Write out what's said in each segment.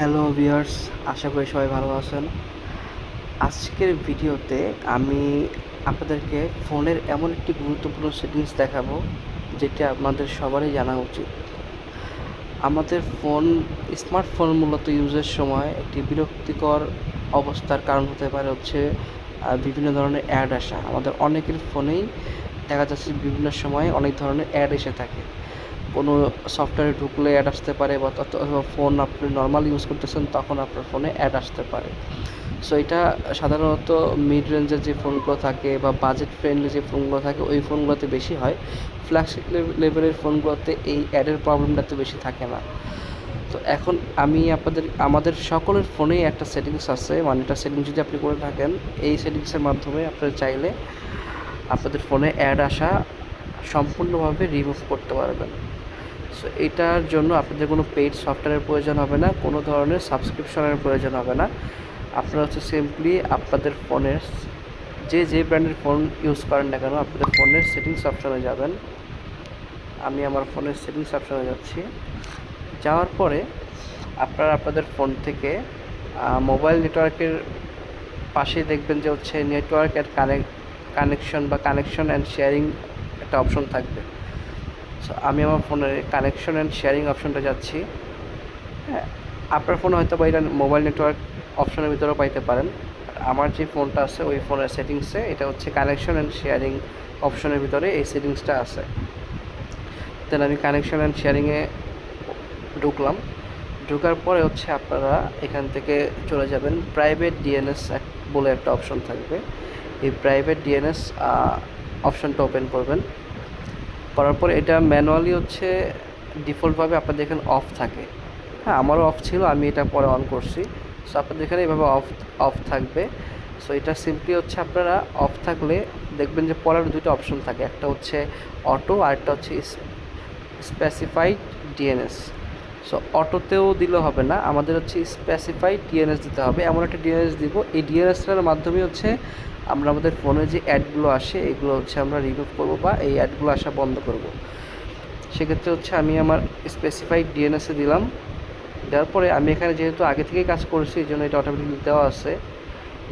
Hello viewers আশা করি সবাই ভালো আছেন। আজকের ভিডিওতে আমি আপনাদেরকে ফোনের এমন একটি গুরুত্বপূর্ণ সেটিংস দেখাবো, যেটা আপনাদের সবারই জানা উচিত। আমাদের ফোন স্মার্টফোন মূলত ইউজের সময় একটি বিরক্তিকর অবস্থার কারণ হতে পারে হচ্ছে বিভিন্ন ধরনের অ্যাড আসা। আমাদের অনেকের ফোনেই দেখা যাচ্ছে বিভিন্ন সময় অনেক ধরনের অ্যাড এসে থাকে। কোনো সফটওয়্যারে ঢুকলে অ্যাড আসতে পারে বা ফোন আপনি নর্মাল ইউজ করতেছেন, তখন আপনার ফোনে অ্যাড আসতে পারে। সো এটা সাধারণত মিড রেঞ্জের যে ফোনগুলো থাকে বা বাজেট ফ্রেন্ডলি যে ফোনগুলো থাকে, ওই ফোনগুলোতে বেশি হয়। ফ্ল্যাগশিপ লেভেলের ফোনগুলোতে এই অ্যাডের প্রবলেমটা তো বেশি থাকে না। তো এখন আমি আপনাদের, আমাদের সকলের ফোনেই একটা সেটিংস আছে। মানে এটা সেটিংস যদি আপনি করে থাকেন, এই সেটিংসের মাধ্যমে আপনারা চাইলে আপনাদের ফোনে অ্যাড আসা সম্পূর্ণভাবে রিমুভ করতে পারবেন। সো এটার জন্য আপনাদের কোনো পেইড সফটওয়্যারের প্রয়োজন হবে না, কোনো ধরনের সাবস্ক্রিপশনের প্রয়োজন হবে না। আপনারা হচ্ছে সিম্পলি আপনাদের ফোনের, যে যে ব্র্যান্ডের ফোন ইউজ করেন না কেন, আপনাদের ফোনের সেটিংস অপশনে যাবেন। আমি আমার ফোনের সেটিংস অপশনে যাচ্ছি। যাওয়ার পরে আপনারা আপনাদের ফোন থেকে মোবাইল নেটওয়ার্কের পাশে দেখবেন যে হচ্ছে নেটওয়ার্ক অ্যান্ড কানেক্ট কানেকশন বা কানেকশন অ্যান্ড শেয়ারিং একটা অপশন থাকবে। সো আমি আমার ফোনের কানেকশন অ্যান্ড শেয়ারিং অপশনটা যাচ্ছি। হ্যাঁ আপনার ফোনে হয়তো বা এটা মোবাইল নেটওয়ার্ক অপশনের ভিতরেও পাইতে পারেন। আমার যে ফোনটা আছে, ওই ফোনের সেটিংসে এটা হচ্ছে কানেকশন অ্যান্ড শেয়ারিং অপশনের ভিতরে এই সেটিংসটা আছে। দেন আমি কানেকশন অ্যান্ড শেয়ারিংয়ে ঢুকলাম। ঢুকার পরে হচ্ছে আপনারা এখান থেকে চলে যাবেন। প্রাইভেট ডিএনএস বলে একটা অপশন থাকবে। এই প্রাইভেট ডিএনএস অপশনটা ওপেন করবেন। করার পর এটা ম্যানুয়ালি হচ্ছে ডিফল্টভাবে আপনাদের এখানে অফ থাকে। হ্যাঁ আমারও অফ ছিল, আমি এটা পরে অন করছি। সো আপনার এখানে এইভাবে অফ অফ থাকবে। সো এটা সিম্পলি হচ্ছে আপনারা অফ থাকলে দেখবেন যে পরের দুটো অপশন থাকে। একটা হচ্ছে অটো আর একটা হচ্ছে স্পেসিফাইড ডিএনএস সো অটোতেও দিলে হবে না। আমাদের হচ্ছে স্পেসিফাইড ডিএনএস দিতে হবে। এমন একটা ডিএনএস দিব। এই ডিএনএসটার মাধ্যমে হচ্ছে আমরা আমাদের ফোনে যে অ্যাডগুলো আসে, এগুলো হচ্ছে আমরা রিমুভ করব বা এই অ্যাডগুলো আসা বন্ধ করব। সেক্ষেত্রে হচ্ছে আমি আমার স্পেসিফাইড ডিএনএসে দিলাম। দেওয়ার পরে আমি এখানে যেহেতু আগে থেকেই কাজ করেছি, এই জন্য এটা অটোমেটিকলি দেওয়া আছে।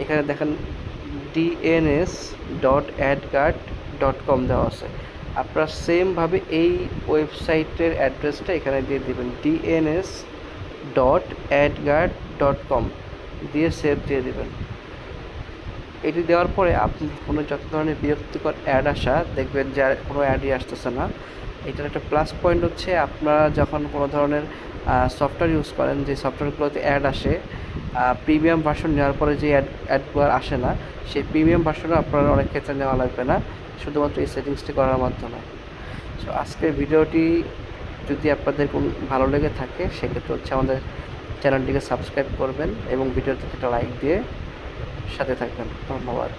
এখানে দেখেন DNS dot AdGuard dot com দেওয়া আছে। আপনারা সেমভাবে এই ওয়েবসাইটের অ্যাড্রেসটা এখানে দিয়ে দেবেন DNS dot AdGuard dot com দিয়ে সেভ দিয়ে দেবেন। এটি দেওয়ার পরে আপনি কোনো যত ধরনের বিরক্তিকর অ্যাড আসা, দেখবেন যে কোনো অ্যাডই আসতেছে না। এটার একটা প্লাস পয়েন্ট হচ্ছে আপনারা যখন কোনো ধরনের সফটওয়্যার ইউজ করেন, যে সফটওয়্যারগুলোতে অ্যাড আসে প্রিমিয়াম ভার্সন নেওয়ার পরে যে অ্যাড অ্যাডগুলো আসে না, সেই প্রিমিয়াম ভার্সনও আপনার অনেক ক্ষেত্রে নেওয়া লাগবে না। শুধুমাত্র এই সেটিংসটি করার মাধ্যমে। সো আজকের ভিডিওটি যদি আপনাদের কোন ভালো লেগে থাকে, সেক্ষেত্রে হচ্ছে আমাদের চ্যানেলটিকে সাবস্ক্রাইব করবেন এবং ভিডিওতে একটা লাইক দিয়ে সাথে থাকবেন। ধন্যবাদ।